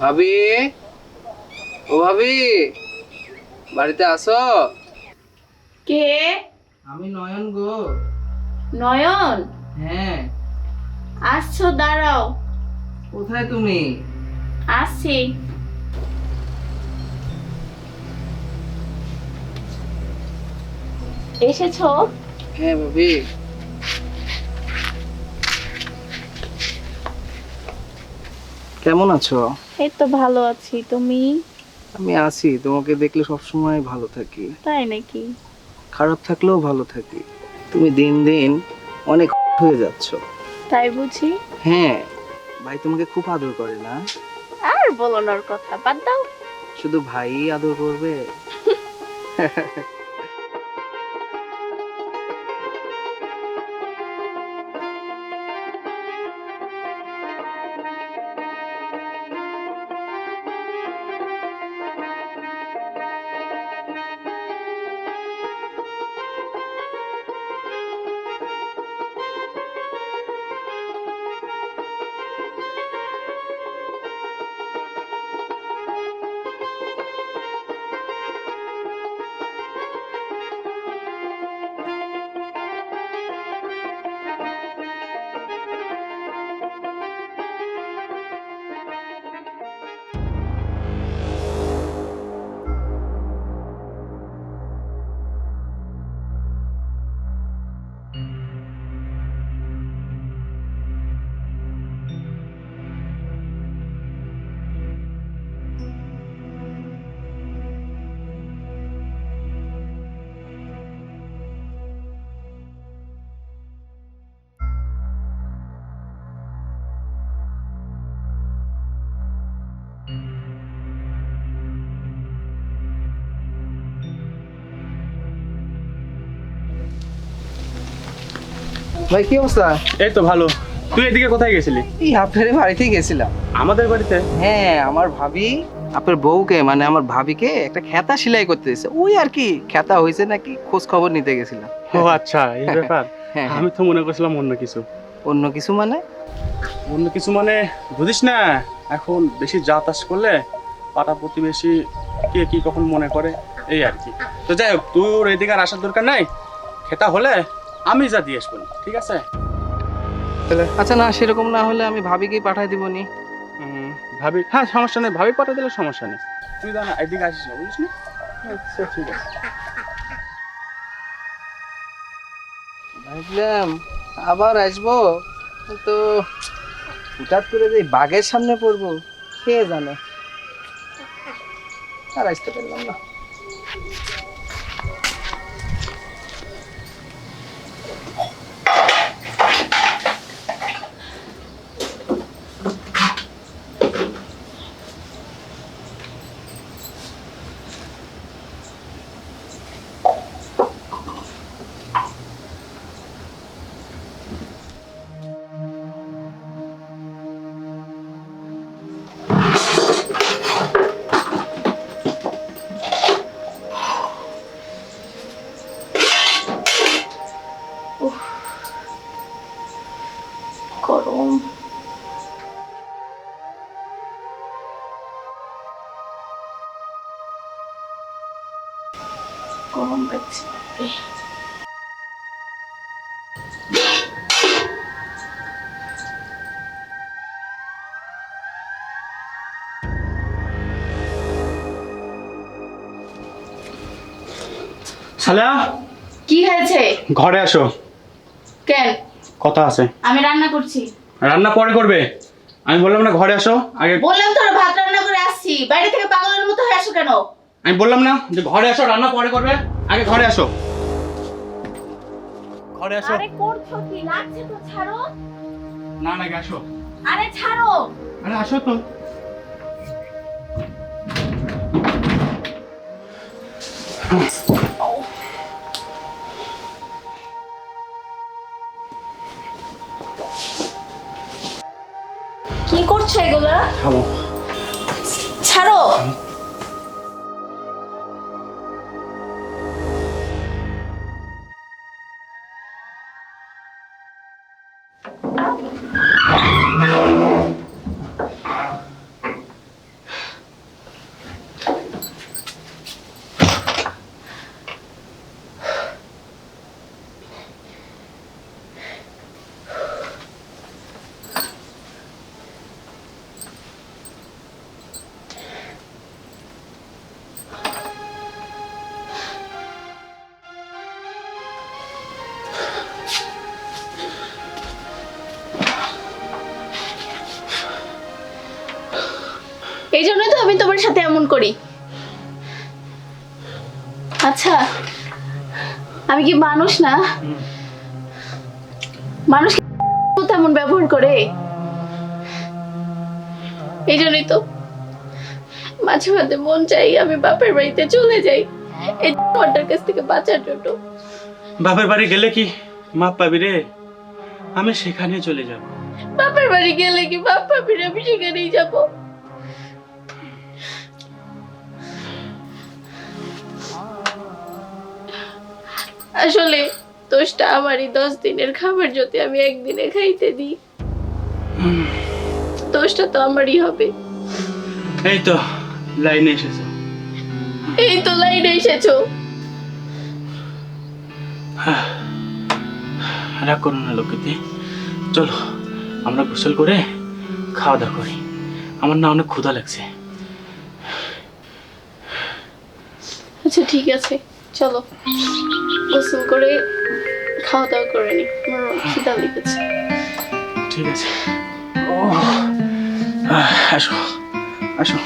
ভাবি? ও ভাবি বাড়িতে আসো? কে? আমি নয়ন গো। নয়ন? হ্যাঁ। আসছো দাঁড়াও। কোথায় তুমি? আসছি। এসেছ? হ্যাঁ ভাবি। কেমন আছো? এই তো ভালো আছি তুমি? আমি আছি তোমাকে দেখলে সবসময় ভালো থাকি। তাই নাকি? খারাপ থাকলেও ভালো থাকি। তুমি দিন দিন অনেক হয়ে যাচ্ছ। তাই বুঝি? হ্যাঁ। ভাই তোমাকে খুব আদর করে না? আর বলো না ওর কথা বাদ দাও। শুধু ভাই আদর করবে? ভাই কি অবস্থা? এই তো ভালো। তুই এদিকে কোথায় গেছিলি? এই আপনার বাড়িতেই গেছিলাম। আমাদের বাড়িতে? হ্যাঁ আমার ভাবি আপনার বউকে মানে আমার ভাবিকে একটা খেতা সেলাই করতে দিয়েছে ওই আর কি খেতা হয়েছে নাকি খোঁজ খবর নিতে গেছিলাম। ও আচ্ছা এই ব্যাপার। হ্যাঁ আমি তো মনে করছিলাম অন্য কিছু। অন্য কিছু মানে? অন্য কিছু মানে বুঝিস না এখন বেশি যাতাস করলে পাড়া প্রতিবেশী কে কি কখন মনে করে এই আর কি। তো যাই হোক তোর এদিকে আর আসার দরকার নাই? খেতা হলে আমি যা দিয়ে আসব ঠিক আছে? তাহলে আচ্ছা না সেরকম না হলে আমি ভাবিকেই পাঠাই দিব নি। ভাবি হ্যাঁ সমস্যা নেই ভাবি পাঠা দিলে সমস্যা নেই। তুই জানা এদিকে আসিস না বুঝিস না? আচ্ছা ঠিক আছে। ভাবলাম আবার আসব তো হঠাৎ করে যে বাঘের সামনে পড়ব কে জানে? আর আসতে পারলাম না। গরম লাগছে শালা কি হয়েছে? ঘরে আসো। কেন? কথা আছে। আমি রান্না করছি। রান্না পরে করবে? আমি বললাম না ঘরে আসো আগে বললাম তোর ভাত রান্না করে আসছি। বাইরে থেকে পাগলের মতো হয়ে আসো কেন? আমি বললাম না যে ঘরে আসো রান্না পরে করবে। আগে ঘরে আসো ঘরে আসো আরে করছ কি? লাগছে তো ছাড়ো। না না আসো। আরে ছাড়ো। আরে আসো তো। কি করছ এগুলা? খাব। এই জন্যই তো আমি তোমার সাথে এমন করি। আচ্ছা আমি কি মানুষ না? মানুষ তেমন ব্যবহার করে? এই জন্যই তো মাঝে মাঝে মন চাই আমি বাপের বাড়িতে চলে যাই। এই ওটার কাছ থেকে বাঁচার জন্য। বাপের বাড়ি গেলে কি মাপ পাবি রে? আমি সেখানে চলে যাব। বাপের বাড়ি গেলে কি বাপ বাপির আমি সেখানেই যাব। আসলে দোষটা আমারই দশ দিনের খাবার যদি আমি একদিনে খাইতে দিই। দোষটা তো আমারই হবে। এই তো লাইনে এসেছ। এই তো লাইনে এসেছ। রাগ করো না লোকেতে চলো আমরা গোসল করে খাওয়া দাওয়া করি। আমার না অনেক ক্ষুধা লাগছে। আচ্ছা ঠিক আছে। চলো। গোসল করে খাওয়া দাওয়া করে নি। আমার খিদা লেগেছে। ঠিক আছে। আসো আসো।